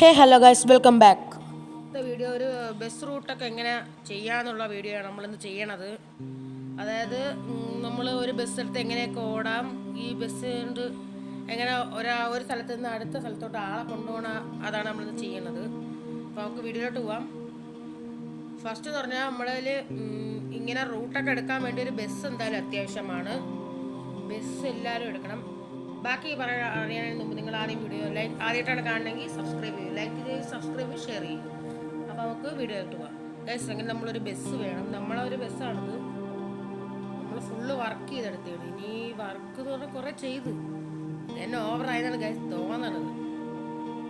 Hey hello guys welcome back. ഇന്നത്തെ video ഒരു bus റൂട്ടൊക്കെ എങ്ങനെ ചെയ്യാന്നുള്ള വീഡിയോ ആണ് നമ്മളിന്ന് ചെയ്യണത്. അതായത് നമ്മൾ ഒരു ബസ് എടുത്ത് എങ്ങനെയൊക്കെ ഓടാം ഈ ബസ് കൊണ്ട് എങ്ങനെ ഒരാ ഒരു സ്ഥലത്ത് നിന്ന് അടുത്ത സ്ഥലത്തോട്ട് ആളെ കൊണ്ടുപോകണ അതാണ് നമ്മളിന്ന് ചെയ്യണത്. അപ്പോൾ നമുക്ക് വീഡിയോയിലോട്ട് പോവാം. ഫസ്റ്റ് എന്ന് പറഞ്ഞാൽ നമ്മളിൽ ഇങ്ങനെ റൂട്ടൊക്കെ എടുക്കാൻ വേണ്ടി ഒരു ബസ് എന്തായാലും അത്യാവശ്യമാണ്. ബസ് എല്ലാവരും എടുക്കണം. ബാക്കി അറിയാനതിന് മുമ്പ് നിങ്ങൾ ആദ്യം വീഡിയോ ലൈക്ക് ആദ്യമായിട്ടാണ് കാണണമെങ്കിൽ സബ്സ്ക്രൈബ് ചെയ്യും. ലൈക്ക് ചെയ്ത് സബ്സ്ക്രൈബ് ഷെയർ ചെയ്യും. അപ്പോൾ നമുക്ക് വീഡിയോ പോവാം. ഗൈസ് അങ്ങനെ നമ്മളൊരു ബസ് വേണം. നമ്മളൊരു ബസ്സാണിത് നമ്മൾ ഫുള്ള് വർക്ക് ചെയ്തെടുത്തേണ് ഇനി വർക്ക് എന്ന് പറഞ്ഞാൽ കുറേ ചെയ്ത്. എന്നെ ഓവറായതാണ് ഗൈസ് തോന്നണത്.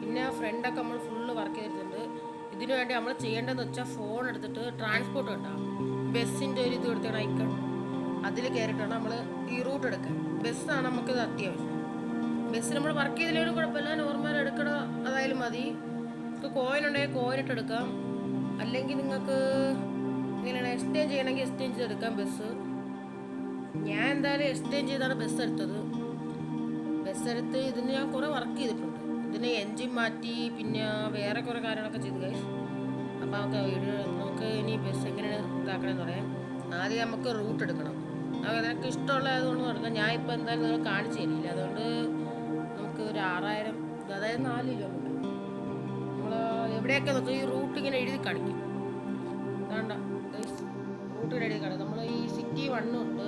പിന്നെ ഫ്രണ്ടൊക്കെ നമ്മൾ ഫുള്ള് വർക്ക് ചെയ്തിട്ടുണ്ട്. ഇതിനു വേണ്ടി നമ്മൾ ചെയ്യേണ്ടതെന്ന് വെച്ചാൽ ഫോൺ എടുത്തിട്ട് ട്രാൻസ്പോർട്ട് ഉണ്ടാവും ബസ്സിന്റെ ഒരു ഇത് കൊടുത്തതാണ് ഐക്കൺ അതിൽ കയറിയിട്ടാണ് നമ്മൾ ഈ റൂട്ട് എടുക്കുക. ബസ്സാണ് നമുക്കിത് അത്യാവശ്യം. ബസ്സിൽ നമ്മൾ വർക്ക് ചെയ്തില്ലെങ്കിലും കുഴപ്പമില്ല. നോർമൽ എടുക്കണ അതായാലും മതി. നിങ്ങൾക്ക് കോയിൻ ഉണ്ടെങ്കിൽ കോയിൻ ഇട്ട് എടുക്കാം. അല്ലെങ്കിൽ നിങ്ങൾക്ക് ഇങ്ങനെയാണ് എക്സ്ചേഞ്ച് ചെയ്യണമെങ്കിൽ എക്സ്ചേഞ്ച് ചെയ്തെടുക്കാം ബസ് ഞാൻ എന്തായാലും എക്സ്ചേഞ്ച് ചെയ്താണ് ബസ് എടുത്തത്. ബസ് എടുത്ത് ഇതിന് ഞാൻ കുറേ വർക്ക് ചെയ്തിട്ടുണ്ട്. ഇതിന് എൻജിൻ മാറ്റി പിന്നെ വേറെ കുറേ കാര്യങ്ങളൊക്കെ ചെയ്തു കഴിച്ചു അപ്പോൾ നമുക്ക് വീഡിയോ നമുക്ക് ഇനി ബസ് എങ്ങനെയാണ് ഇതാക്കണമെന്ന് പറയാം. ആദ്യം നമുക്ക് റൂട്ട് എടുക്കണം. അതൊക്കെ ഇഷ്ടമുള്ള ഇഷ്ടമുള്ളതുകൊണ്ട് നടക്കാം. ഞാൻ ഇപ്പോൾ എന്തായാലും നിങ്ങൾ കാണിച്ചു തരില്ല. അതുകൊണ്ട് ഒരു ആറായിരം അതായത് നാല് കിലോമീറ്റർ നമ്മൾ എവിടെയൊക്കെ നോക്കും ഈ റൂട്ട് ഇങ്ങനെ എഴുതി കാണിക്കും. വേണ്ട റൂട്ട് എഴുതി കാണിക്കും. നമ്മൾ ഈ സിറ്റി വണ്ണുണ്ട്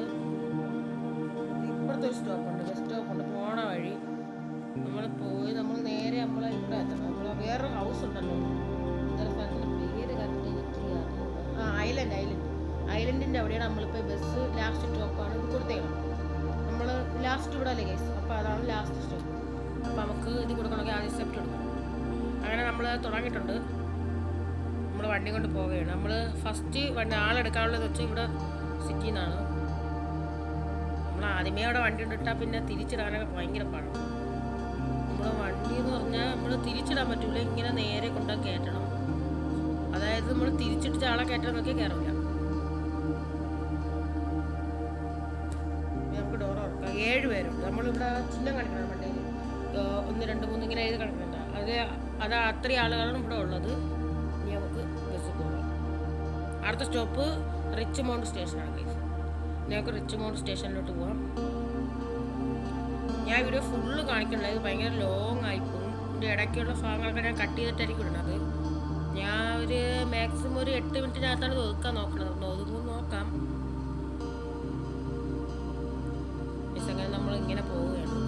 ഇപ്പുറത്തെ ഒരു സ്റ്റോപ്പുണ്ട് ബസ് സ്റ്റോപ്പ് ഉണ്ട്. പോണ വഴി നമ്മൾ പോയി നമ്മൾ നേരെ നമ്മൾ ഇവിടെ എത്തണം. നമ്മൾ വേറൊരു ഹൗസ് ഉണ്ടല്ലോ. ഇത്ര സ്ഥലത്തിന്റെ പേര് കറക്റ്റ് എനിക്ക്. ആ ഐലൻഡ് ഐലൻഡ് ഐലൻഡിന്റെ അവിടെയാണ് നമ്മളിപ്പോൾ ബസ് ലാസ്റ്റ് സ്റ്റോപ്പാണ് ഇത് കൊടുത്തേക്കണം നമ്മൾ ലാസ്റ്റ് ഇവിടെ അല്ലേ കേസ് അപ്പോൾ അതാണ് ലാസ്റ്റ് സ്റ്റോപ്പ് അപ്പോൾ നമുക്ക് ഇത് കൊടുക്കണമെങ്കിൽ ആദ്യം സ്റ്റെപ്പ് കൊടുക്കണം. അങ്ങനെ നമ്മൾ തുടങ്ങിയിട്ടുണ്ട്. നമ്മൾ വണ്ടി കൊണ്ട് പോവുകയാണ്. നമ്മൾ ഫസ്റ്റ് വണ്ടി ആളെടുക്കാനുള്ളത് വെച്ച് ഇവിടെ സിറ്റിയിൽ നിന്നാണ് നമ്മൾ ആദ്യമേ അവിടെ വണ്ടി കൊണ്ടിട്ടാൽ പിന്നെ തിരിച്ചിടാനൊക്കെ ഭയങ്കര പാടാണ്. നമ്മൾ വണ്ടി എന്ന് പറഞ്ഞാൽ നമ്മൾ തിരിച്ചിടാൻ പറ്റൂല. ഇങ്ങനെ നേരെ കൊണ്ടാ കയറ്റണം. അതായത് നമ്മൾ തിരിച്ചിട്ട് ആളെ കയറ്റാൻ നോക്കിയാൽ കയറില്ല നമുക്ക് ഡോർ ഉറക്കാം. ഏഴ് പേരുണ്ട്. നമ്മളിവിടെ ചിഹ്നം കാണിക്കണം. ഒന്ന് രണ്ട് മൂന്ന് ഇങ്ങനെ എഴുതി കിടക്കുന്നുണ്ട്. അത് അത് അത്രയും ആളുകളാണ് ഇവിടെ ഉള്ളത്. ഇനി നമുക്ക് ബസ് പോകാം അടുത്ത സ്റ്റോപ്പ് റിച്ച് മൗണ്ട് സ്റ്റേഷനാണ് ഗൈസ് നമുക്ക് റിച്ച് മൗണ്ട് സ്റ്റേഷനിലോട്ട് പോകാം ഞാൻ വീഡിയോ ഫുള്ള് കാണിക്കണില്ല. ഇത് ഭയങ്കര ലോങ് ആയിപ്പോകും ഇതിന്റെ ഇടയ്ക്കുള്ള ഭാഗങ്ങളൊക്കെ ഞാൻ കട്ട് ചെയ്തിട്ടായിരിക്കും ഇടുന്നത്. ഞാൻ ഒരു മാക്സിമം ഒരു എട്ട് മിനിറ്റിനകത്താണ് ഒതുക്കാൻ നോക്കണത്. ഒതുങ്ങും നോക്കാം. മിസ് അങ്ങനെ നമ്മൾ ഇങ്ങനെ പോവുകയാണ്.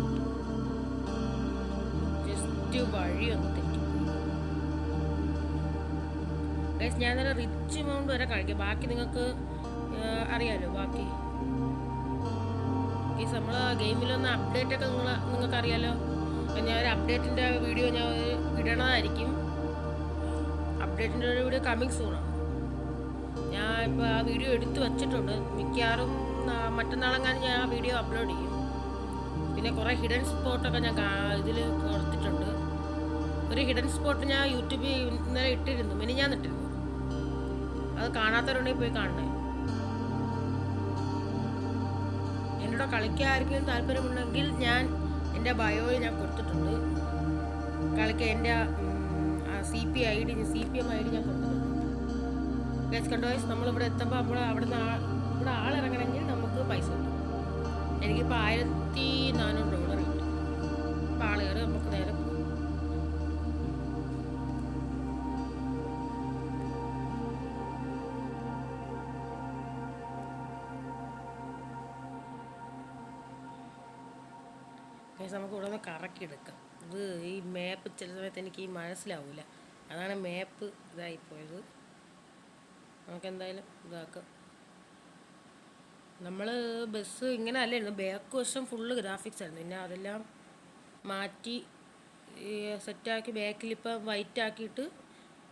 ജസ്റ്റ് വഴി ഒന്ന് ഞാൻ നല്ല റിച്ച് എമൗണ്ട് വരെ കാണിക്കാം ബാക്കി നിങ്ങൾക്ക് അറിയാലോ ബാക്കി. ഈ നമ്മൾ ഗെയിമിലൊന്ന് അപ്ഡേറ്റ് ഒക്കെ നിങ്ങൾ നിങ്ങൾക്ക് അറിയാലോ ഞാൻ ഒരു അപ്ഡേറ്റിന്റെ വീഡിയോ ഞാൻ ഇടണതായിരിക്കും. അപ്ഡേറ്റിന്റെ ഒരു വീഡിയോ കമ്മിങ് സൂണാണ് ഞാൻ ഇപ്പോൾ ആ വീഡിയോ എടുത്തു വച്ചിട്ടുണ്ട്. മിക്കവാറും മറ്റന്നാളെങ്ങാനും ഞാൻ ആ വീഡിയോ അപ്ലോഡ് ചെയ്യും. പിന്നെ കുറേ ഹിഡൻ സ്പോട്ടൊക്കെ ഞാൻ ഇതിൽ കൊടുത്തിട്ടുണ്ട്. ഒരു ഹിഡൻ സ്പോട്ട് ഞാൻ യൂട്യൂബിൽ ഇന്നലെ ഇട്ടിരുന്നു. മിനി ഞാൻ ഇട്ടിരുന്നു. അത് കാണാത്തവരുണ്ടെങ്കിൽ പോയി കാണണേ. എന്നോട് കളിക്കാൻ ആർക്കെങ്കിലും താല്പര്യമുണ്ടെങ്കിൽ ഞാൻ എന്റെ ബയോയിൽ ഞാൻ കൊടുത്തിട്ടുണ്ട്. കളിക്കാൻ എന്റെ C P I D C P M I D ഞാൻ കൊടുത്തിട്ടുണ്ട്. ഗൈസ് നമ്മളിവിടെ എത്തുമ്പോൾ നമ്മൾ അവിടെ നിന്ന് ഇവിടെ ആളിറങ്ങണമെങ്കിൽ നമുക്ക് പൈസ കിട്ടും. എനിക്കിപ്പോൾ ആയിരത്തി നാനൂറ് ഡോളർ കിട്ടും. അപ്പോൾ ആളുകൾ നമുക്ക് നേരെ പോകും നമുക്ക് ഇവിടെ നിന്ന് കറക്കിയെടുക്കാം ഇത് ഈ മാപ്പ് ചില സമയത്ത് എനിക്ക് ഈ മനസ്സിലാവില്ല അതാണ് മാപ്പ് ഇതായിപ്പോയത് നമുക്ക് എന്തായാലും ഇതാക്കാം. നമ്മൾ ബസ് ഇങ്ങനെ അല്ലായിരുന്നു. ബാക്ക് വശം ഫുള്ള് ഗ്രാഫിക്സ് ആയിരുന്നു. പിന്നെ അതെല്ലാം മാറ്റി സെറ്റാക്കി ബാക്കിൽ ഇപ്പം വൈറ്റ് ആക്കിയിട്ട്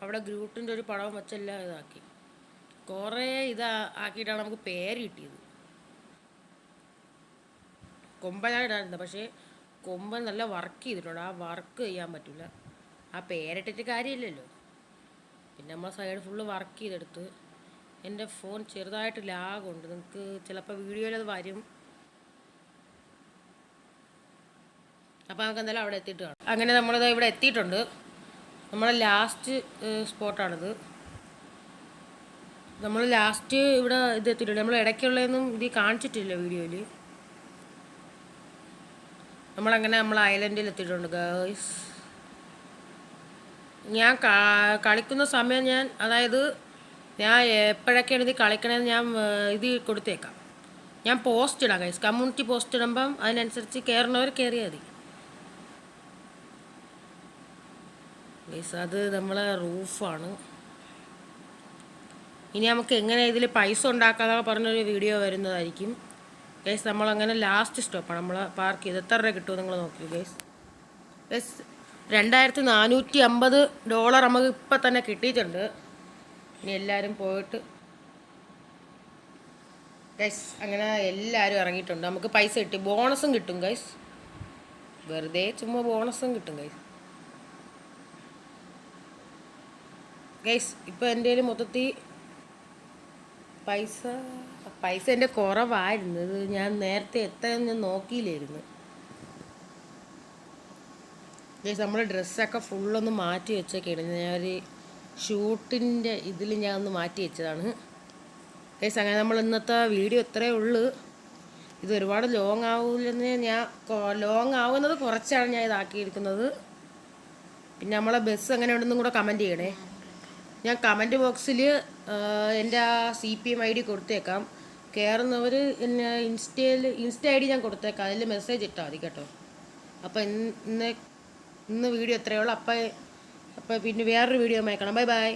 അവിടെ ഗ്രൂട്ടിന്റെ ഒരു പടവും വെച്ചെല്ലാം ഇതാക്കി. കുറേ ഇതാ ആക്കിയിട്ടാണ് നമുക്ക് പേര് കിട്ടിയത്. കൊമ്പനായിട്ടായിരുന്നു പക്ഷേ കൊമ്പൻ നല്ല വർക്ക് ചെയ്തിട്ടുണ്ട്. ആ വർക്ക് ചെയ്യാൻ പറ്റില്ല ആ പേരിട്ടിട്ട് കാര്യമില്ലല്ലോ. പിന്നെ നമ്മൾ സൈഡ് ഫുള്ള് വർക്ക് ചെയ്തെടുത്ത് എന്റെ ഫോൺ ചെറുതായിട്ട് ലാഗുണ്ട്. നിങ്ങൾക്ക് ചിലപ്പോൾ വീഡിയോയിൽ അത് വരും. അപ്പോൾ നമുക്ക് എന്തായാലും അവിടെ എത്തിയിട്ട് കാണാം. അങ്ങനെ നമ്മളിത് ഇവിടെ എത്തിയിട്ടുണ്ട്. നമ്മളെ ലാസ്റ്റ് സ്പോട്ടാണിത്. നമ്മൾ ലാസ്റ്റ് ഇവിടെ ഇത് എത്തിയിട്ടുണ്ട്. നമ്മൾ ഇടയ്ക്കുള്ളതൊന്നും ഇത് കാണിച്ചിട്ടില്ല വീഡിയോയിൽ നമ്മളങ്ങനെ നമ്മൾ ഐലൻഡിൽ എത്തിയിട്ടുണ്ട് ഗേൾസ് ഞാൻ കളിക്കുന്ന സമയം ഞാൻ അതായത് ഞാൻ എപ്പോഴൊക്കെയാണ് ഇത് കളിക്കണമെന്ന് ഞാൻ ഇത് കൊടുത്തേക്കാം. ഞാൻ പോസ്റ്റ് ഇടാം കൈസ് കമ്മ്യൂണിറ്റി പോസ്റ്റ് ഇടുമ്പം അതിനനുസരിച്ച് കയറുന്നവർ കയറിയാൽ മതി. ഗൈസ് അത് നമ്മളെ റൂഫാണ്. ഇനി നമുക്ക് എങ്ങനെ ഇതിൽ പൈസ ഉണ്ടാക്കാന്നൊക്കെ പറഞ്ഞൊരു വീഡിയോ വരുന്നതായിരിക്കും. ഗൈസ് നമ്മളങ്ങനെ ലാസ്റ്റ് സ്റ്റോപ്പാണ് നമ്മൾ പാർക്ക് ചെയ്ത് എത്ര രൂപ കിട്ടുമോ നിങ്ങൾ നോക്കി ഗൈസ് ഗൈസ് രണ്ടായിരത്തി നാനൂറ്റി അമ്പത് ഡോളർ നമുക്ക് ഇപ്പം തന്നെ കിട്ടിയിട്ടുണ്ട്. ഇനി എല്ലാവരും പോയിട്ട് ഗൈസ് അങ്ങനെ എല്ലാവരും ഇറങ്ങിയിട്ടുണ്ട്. നമുക്ക് പൈസ കിട്ടി. ബോണസും കിട്ടും ഗൈസ് വെറുതെ ചുമ്മാ ബോണസും കിട്ടും ഗൈസ് ഗൈസ് ഇപ്പം എന്റെ കയ്യിൽ മൊത്തത്തിൽ പൈസ പൈസ എന്റെ കുറവായിരുന്നു. ഞാൻ നേരത്തെ എത്താൻ നോക്കിയില്ലായിരുന്നു. ഗൈസ് നമ്മുടെ ഡ്രസ്സൊക്കെ ഫുള്ളൊന്ന് മാറ്റി വെച്ചൊക്കെയാണ് ഞാൻ ഒരു ഷൂട്ടിന്റെ ഇതിൽ ഞാൻ ഒന്ന് മാറ്റി വെച്ചതാണ്. ഏസ് അങ്ങനെ നമ്മൾ ഇന്നത്തെ വീഡിയോ ഇത്രയേ ഉള്ളൂ. ഇത് ഒരുപാട് ലോങ് ആവില്ലെന്ന് ഞാൻ ലോങ് ആവുന്നത് കുറച്ചാണ് ഞാൻ ഇതാക്കിയിരിക്കുന്നത്. പിന്നെ നമ്മളെ ബസ് എങ്ങനെ ഉണ്ടെന്നും കൂടെ കമന്റ് ചെയ്യണേ. ഞാൻ കമന്റ് ബോക്സിൽ എന്റെ ആ C P M I D കൊടുത്തേക്കാം. കയറുന്നവർ എന്നെ ഇൻസ്റ്റയിൽ ഇൻസ്റ്റ ഐ ഡി ഞാൻ കൊടുത്തേക്കാം. അതിൽ മെസ്സേജ് ഇട്ടാൽ മതി കേട്ടോ. അപ്പോൾ ഇന്ന് ഇന്ന് വീഡിയോ എത്രയേ ഉള്ളൂ. അപ്പോൾ പിന്നെ വേറൊരു വീഡിയോ മയക്കണം ബൈ ബൈ